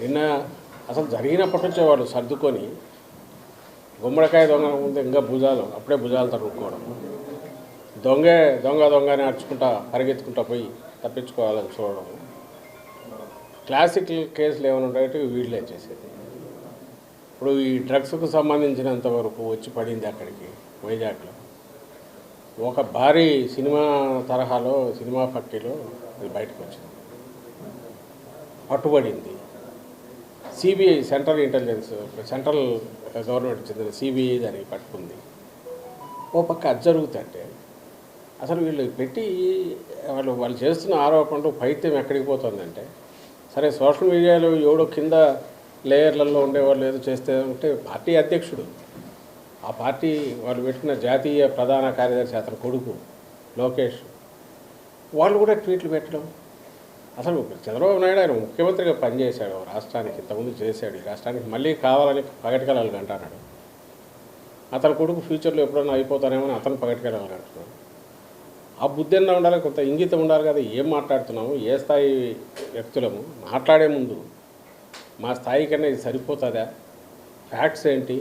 నిన్న అసలు జరిగినప్పటి నుంచే వాళ్ళు సర్దుకొని గుమ్మడికాయ దొంగ ముందు ఇంకా భుజాలు అప్పుడే భుజాలు తరుక్కోవడం దొంగే దొంగ దొంగ అడుచుకుంటా పరిగెత్తుకుంటా పోయి తప్పించుకోవాలని చూడడం. క్లాసికల్ కేసులు ఏమైనా ఉంటాయంటే వీళ్ళే చేసేది. ఇప్పుడు ఈ డ్రగ్స్కు సంబంధించినంత వరకు వచ్చి పడింది అక్కడికి వైజాగ్లో. ఒక భారీ సినిమా తరహాలో సినిమా ఫ్యాక్టరీలో అది బయటకు వచ్చింది పట్టుబడింది. CBI central intelligence central government చెందిన సిబిఐ దానికి పట్టుకుంది. ఓ పక్క అది జరుగుతుంటే అసలు వీళ్ళు పెట్టి వాళ్ళు వాళ్ళు చేస్తున్న ఆరోపణలు పైత్యం ఎక్కడికి పోతుందంటే సరే సోషల్ మీడియాలో ఎవడో కింద లేయర్లలో ఉండేవాళ్ళు ఏదో చేస్తే ఉంటే పార్టీ అధ్యక్షుడు. ఆ పార్టీ వాళ్ళు పెట్టిన జాతీయ ప్రధాన కార్యదర్శి అతని కొడుకు లోకేష్. వాళ్ళు కూడా ట్వీట్లు పెట్టడం. అసలు చంద్రబాబు నాయుడు ఆయన ముఖ్యమంత్రిగా పనిచేశాడు రాష్ట్రానికి ఇంతకుముందు చేశాడు ఈ రాష్ట్రానికి మళ్ళీ కావాలని పగటికెళ్ళాలి అంటున్నాడు అతని కొడుకు ఫ్యూచర్లో ఎప్పుడైనా అయిపోతానేమో అని అతను పగటికెళ్ళాలి అంటున్నాడు. ఆ బుద్ధి అన్నా ఉండాలి కొంత ఇంగితం ఉండాలి కదా ఏం మాట్లాడుతున్నాము ఏ స్థాయి వ్యక్తులము మాట్లాడే ముందు మా స్థాయి కన్నా ఇది సరిపోతుందా ఫ్యాక్ట్స్ ఏంటి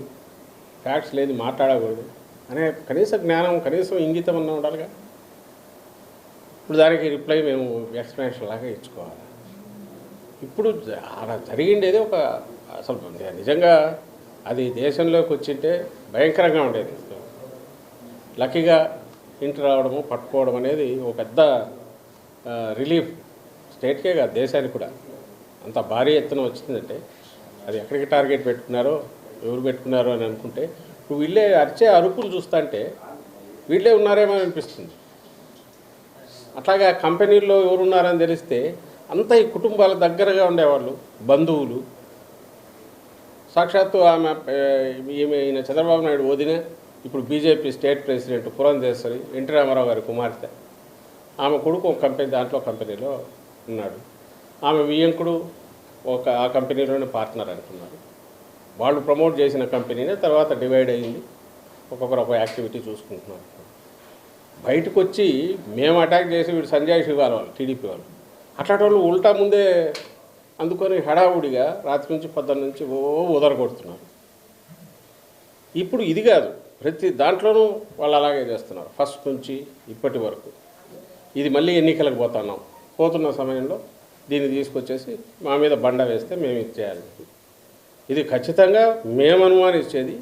ఫ్యాక్ట్స్ లేదు మాట్లాడకూడదు అనే కనీస జ్ఞానం కనీసం ఇంగితం అన్నా ఉండాలిగా. ఇప్పుడు దానికి రిప్లై మేము ఎక్స్ప్లెనేషన్ లాగా ఇచ్చుకోవాలి. ఇప్పుడు అలా జరిగిండేది ఒక అసలు నిజంగా అది దేశంలోకి వచ్చింటే భయంకరంగా ఉండేది. లక్కీగా ఇంటి రావడము పట్టుకోవడం అనేది ఒక పెద్ద రిలీఫ్ స్టేట్కే కాదు దేశానికి కూడా. అంత భారీ ఎత్తున వచ్చిందంటే అది ఎక్కడికి టార్గెట్ పెట్టుకున్నారో ఎవరు పెట్టుకున్నారో అని అనుకుంటే ఇప్పుడు వీళ్ళే అరిచే అరుపులు చూస్తుంటే వీళ్ళే ఉన్నారేమో అనిపిస్తుంది. అట్లాగే ఆ కంపెనీల్లో ఎవరు ఉన్నారని తెలిస్తే అంతా ఈ కుటుంబాల దగ్గరగా ఉండేవాళ్ళు బంధువులు. సాక్షాత్తు ఆమె ఈమె ఈయన చంద్రబాబు నాయుడు వదిన ఇప్పుడు BJP state president Purandeswari N T Rama Rao గారి కుమార్తె. ఆమె కొడుకు ఒక కంపెనీ దాంట్లో కంపెనీలో ఉన్నాడు. ఆమె వియంకుడు ఒక ఆ కంపెనీలోనే పార్ట్నర్ అనుకున్నారు. వాళ్ళు ప్రమోట్ చేసిన కంపెనీనే తర్వాత డివైడ్ అయింది. ఒక్కొక్కరు ఒక యాక్టివిటీ చూసుకుంటున్నారు. బయటకు వచ్చి మేము అటాక్ చేసి వీడు సంజయ్ శివాల వాళ్ళు టీడీపీ వాళ్ళు. అట్లాంటి వాళ్ళు ఉల్టా ముందే అందుకొని హడావుడిగా రాత్రి నుంచి పొద్దున్న నుంచి ఓ ఉదర కొడుతున్నారు. ఇప్పుడు ఇది కాదు ప్రతి దాంట్లోనూ వాళ్ళు అలాగే చేస్తున్నారు ఫస్ట్ నుంచి ఇప్పటి వరకు. ఇది మళ్ళీ ఎన్నికలకు పోతున్నాం. పోతున్న సమయంలో దీన్ని తీసుకొచ్చేసి మా మీద బండ వేస్తే మేము ఇది చేయాలి. ఇది ఖచ్చితంగా మేము అనుమానించేది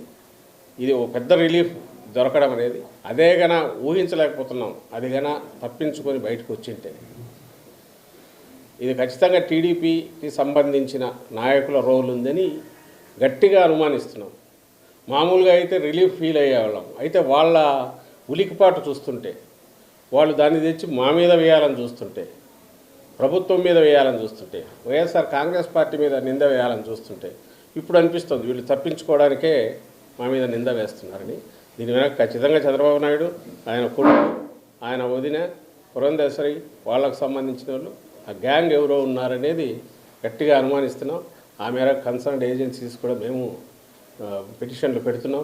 ఇది ఒక పెద్ద రిలీఫ్. దొరకడం అనేది. అదే గన ఊహించలేకపోతున్నాం. అది గన తప్పించుకొని బయటకు వచ్చింటే. ఇది ఖచ్చితంగా టీడీపీకి సంబంధించిన నాయకుల రోల్ ఉందని గట్టిగా అనుమానిస్తున్నాం. మామూలుగా అయితే రిలీఫ్ ఫీల్ అయ్యేవాళ్ళం. అయితే వాళ్ళ ఉలికిపాటు చూస్తుంటే వాళ్ళు దాన్ని తెచ్చి మా మీద వేయాలని చూస్తుంటే ప్రభుత్వం మీద వేయాలని చూస్తుంటే వైఎస్ఆర్ కాంగ్రెస్ పార్టీ మీద నింద వేయాలని చూస్తుంటే ఇప్పుడు అనిపిస్తుంది వీళ్ళు తప్పించుకోవడానికే మా మీద నింద వేస్తున్నారని. దీని వెనక ఖచ్చితంగా చంద్రబాబు నాయుడు ఆయన కొడుకు ఆయన వదిన పురంధేశ్వరి వాళ్ళకు సంబంధించిన వాళ్ళు ఆ గ్యాంగ్ ఎవరో ఉన్నారనేది గట్టిగా అనుమానిస్తున్నాం. ఆ మేరకు కన్సర్న్డ్ ఏజెన్సీస్ కూడా మేము పిటిషన్లు పెడుతున్నాం.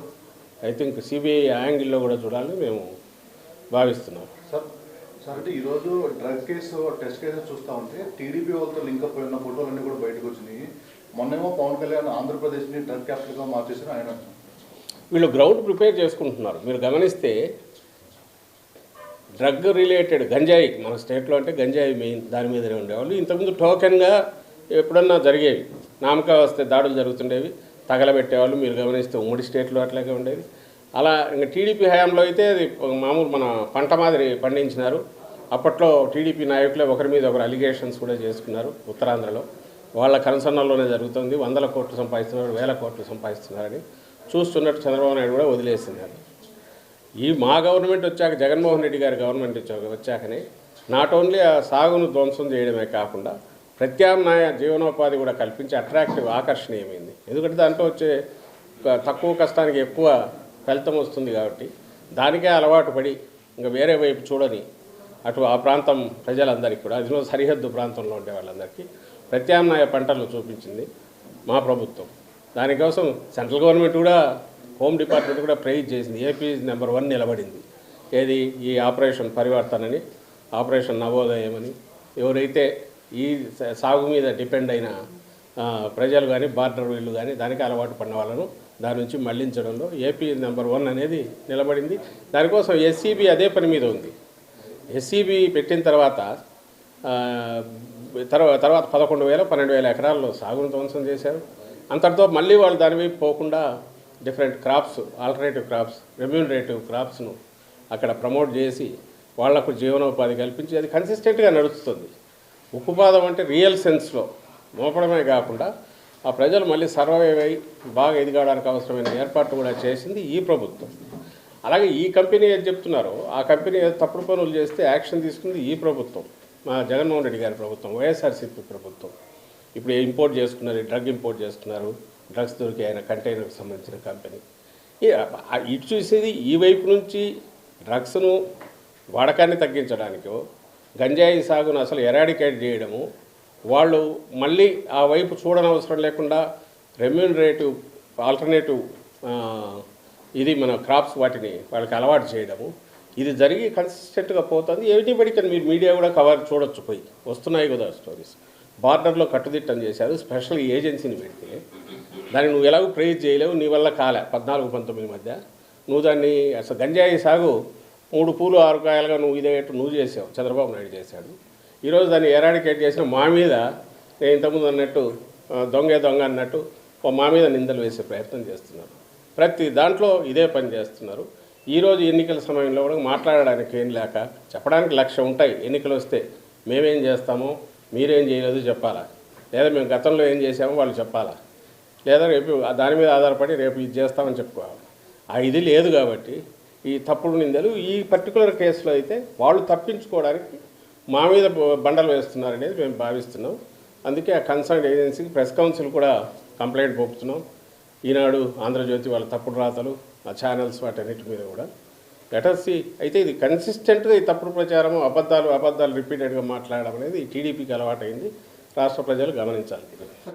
ఐ థింక్ సిబిఐ యాంగిల్లో కూడా చూడాలని మేము భావిస్తున్నాం. సార్ సార్ అంటే ఈరోజు డ్రగ్ కేసు టెస్ట్ కేసు చూస్తా ఉంటే టీడీపీ వాళ్ళతో లింక్ అప్ అయిన ఫోటోలన్నీ కూడా బయటకు వచ్చినాయి. మొన్నేమో పవన్ కళ్యాణ్ ఆంధ్రప్రదేశ్ని డ్రగ్ క్యాపిటల్గా మార్చేసిన ఆయన అంటున్నారు. వీళ్ళు గ్రౌండ్ ప్రిపేర్ చేసుకుంటున్నారు. మీరు గమనిస్తే డ్రగ్ రిలేటెడ్ గంజాయి మన స్టేట్లో అంటే గంజాయి మెయిన్ దాని మీదనే ఉండేవాళ్ళు. ఇంతకుముందు టోకెన్గా ఎప్పుడన్నా జరిగేవి. నామకా వస్తే దాడులు జరుగుతుండేవి తగలబెట్టేవాళ్ళు. మీరు గమనిస్తే ఉమ్మడి స్టేట్లో అట్లాగే ఉండేది. అలా ఇంకా టీడీపీ హయాంలో అయితే అది మామూలు మన పంట మాదిరి పండించినారు. అప్పట్లో టీడీపీ నాయకులే ఒకరి మీద ఒకరు అలిగేషన్స్ కూడా చేసుకున్నారు ఉత్తరాంధ్రలో. వాళ్ళ కన్సర్నల్లోనే జరుగుతుంది. వందల కోట్లు సంపాదిస్తున్నారు వేల కోట్లు సంపాదిస్తున్నారని. చూస్తున్నట్టు చంద్రబాబు నాయుడు కూడా వదిలేసినారు. ఈ మా గవర్నమెంట్ వచ్చాక జగన్మోహన్ రెడ్డి గారి గవర్నమెంట్ వచ్చాక వచ్చాకనే నాట్ ఓన్లీ ఆ సాగును ధ్వంసం చేయడమే కాకుండా ప్రత్యామ్నాయ జీవనోపాధి కూడా కల్పించి అట్రాక్టివ్ ఆకర్షణీయమైంది. ఎందుకంటే దాంట్లో వచ్చే తక్కువ కష్టానికి ఎక్కువ ఫలితం వస్తుంది కాబట్టి దానికే అలవాటు పడి ఇంకా వేరే వైపు చూడని అటు ఆ ప్రాంతం ప్రజలందరికీ కూడా అదిలో సరిహద్దు ప్రాంతంలో ఉండే వాళ్ళందరికీ ప్రత్యామ్నాయ పంటలు చూపించింది మా ప్రభుత్వం. దానికోసం సెంట్రల్ గవర్నమెంట్ కూడా హోమ్ డిపార్ట్మెంట్ కూడా ప్రైజ్ చేసింది. ఏపీ నెంబర్ వన్ నిలబడింది. ఏది? ఈ ఆపరేషన్ పరివర్తనని ఆపరేషన్ నవోదయం అని ఎవరైతే ఈ సాగు మీద డిపెండ్ అయిన ప్రజలు కానీ బార్డర్ వీళ్ళు కానీ దానికి అలవాటు పడిన వాళ్ళను దాని నుంచి మళ్ళించడంలో ఏపీ నెంబర్ వన్ అనేది నిలబడింది. దానికోసం ఎస్సీబీ అదే పని మీద ఉంది. ఎస్సీబీ పెట్టిన తర్వాత తర్వాత పదకొండు వేల పన్నెండు వేల ఎకరాల్లో సాగును ధ్వంసం చేశారు. అంతటితో మళ్ళీ వాళ్ళు దాని వైపు పోకుండా different crops alternative crops remunerative క్రాప్స్ను అక్కడ ప్రమోట్ చేసి వాళ్ళకు జీవనోపాధి కల్పించి అది కన్సిస్టెంట్గా నడుస్తుంది. ఉక్కుపాదం అంటే రియల్ సెన్స్లో మోపడమే కాకుండా ఆ ప్రజలు మళ్ళీ సర్వైవ్ అయి బాగా ఎదగడానికి అవసరమైన ఏర్పాట్లు కూడా చేసింది ఈ ప్రభుత్వం. అలాగే ఈ కంపెనీ ఏది చెప్తున్నారో ఆ కంపెనీ ఏదో తప్పుడు పనులు చేస్తే యాక్షన్ తీసుకుంది ఈ ప్రభుత్వం. మా జగన్మోహన్ రెడ్డి గారి ప్రభుత్వం వైఎస్ఆర్సీపీ ప్రభుత్వం. ఇప్పుడు ఇంపోర్ట్ చేసుకున్నారు డ్రగ్ ఇంపోర్ట్ చేసుకున్నారు డ్రగ్స్ దొరికే ఆయన కంటైనర్కి సంబంధించిన కంపెనీ ఇటు చూసేది ఈ వైపు నుంచి డ్రగ్స్ను వాడకాన్ని తగ్గించడానికో గంజాయి సాగును అసలు ఎరాడికేట్ చేయడము వాళ్ళు మళ్ళీ ఆ వైపు చూడనవసరం లేకుండా రెమ్యూనరేటివ్ ఆల్టర్నేటివ్ ఇది మన క్రాప్స్ వాటిని వాళ్ళకి అలవాటు చేయడము. ఇది జరిగి కన్సిస్టెంట్గా పోతుంది. ఎవ్రీబడికి మీరు మీడియా కూడా కవర్ చూడొచ్చు పోయి. వస్తున్నాయి కదా స్టోరీస్ బార్డర్లో కట్టుదిట్టం చేశారు స్పెషల్ ఏజెన్సీని పెట్టి దాన్ని నువ్వు ఎలాగో ప్రేజ్ చేయలేవు నీ వల్ల కాలే. పద్నాలుగు పంతొమ్మిది మధ్య నువ్వు దాన్ని అసలు గంజాయి సాగు మూడు పూలు ఆరు కాయలుగా నువ్వు ఇదేట్టు నువ్వు చేసావు చంద్రబాబు నాయుడు చేశాడు. ఈరోజు దాన్ని ఎరాడికేట్ చేసిన మా మీద నేను ఇంతకుముందు అన్నట్టు దొంగే దొంగ అన్నట్టు మా మీద నిందలు వేసే ప్రయత్నం చేస్తున్నారు. ప్రతి దాంట్లో ఇదే పని చేస్తున్నారు. ఈరోజు ఎన్నికల సమయంలో కూడా మాట్లాడడానికి ఏం లేక చెప్పడానికి లక్ష్యం ఉంటాయి. ఎన్నికలు వస్తే మేమేం చేస్తామో మీరేం చేయలేదు చెప్పాలా? లేదా మేము గతంలో ఏం చేసామో వాళ్ళు చెప్పాలా? లేదా రేపు దాని మీద ఆధారపడి రేపు ఇది చేస్తామని చెప్పుకోవాలి. ఆ ఇది లేదు కాబట్టి ఈ తప్పుడు నిందలు ఈ పర్టికులర్ కేసులో అయితే వాళ్ళు తప్పించుకోవడానికి మా మీద బండలు బండలు వేస్తున్నారనేది మేము భావిస్తున్నాం. అందుకే ఆ కన్సర్న్ ఏజెన్సీకి ప్రెస్ కౌన్సిల్ కూడా కంప్లైంట్ పంపుతున్నాం. ఈనాడు ఆంధ్రజ్యోతి వాళ్ళ తప్పుడు రాతలు ఆ ఛానల్స్ వాటన్నిటి మీద కూడా. లెటర్సీ అయితే ఇది కన్సిస్టెంట్గా ఈ తప్పుడు ప్రచారం అబద్ధాలు అబద్ధాలు రిపీటెడ్గా మాట్లాడడం అనేది టీడీపీకి అలవాటైంది. రాష్ట్ర ప్రజలు గమనించాలి.